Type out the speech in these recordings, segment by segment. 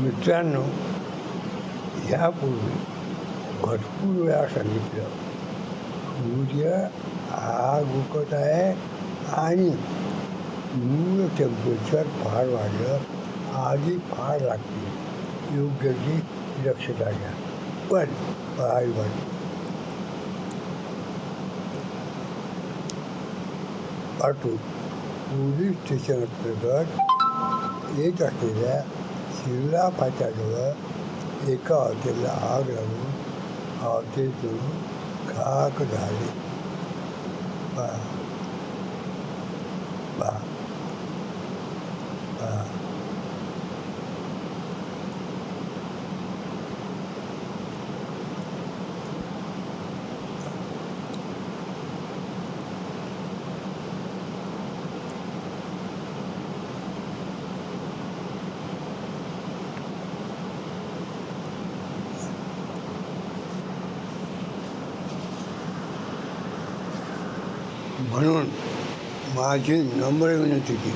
मित्रांनो ह्यापूर्वी भरपूर वेळा सांगितलं सूर्य आग उकत आहे आणि मूळ टेम्परेचर फार वाढलं आधी फार लागते. योग्य ती लक्षता घ्या. पण पहावी वाटते पाठवून पोलीस स्टेशन अंतर्गत येत असलेल्या എല്ലാ പച്ചക്കറികൾ ഇക്കാര്യത്തിൽ ആഗ്രഹവും ആർട്ടിസ്റ്റും കാക്കുതാരി म्हणून माझी नम्र विनंती की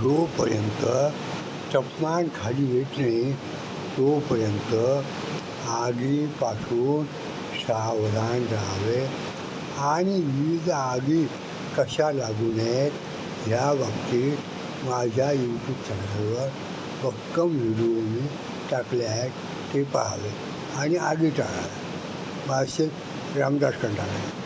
जोपर्यंत तापमान खाली येत नाही तोपर्यंत आगीपासून सावधान राहावे आणि वीज आगी कशा लागू नयेत या बाबतीत माझ्या यूट्यूब चॅनलवर भक्कम व्हिडिओ मी टाकले आहेत ते पाहावे आणि आगी टाळावे भाषेत रामदास कंटाळे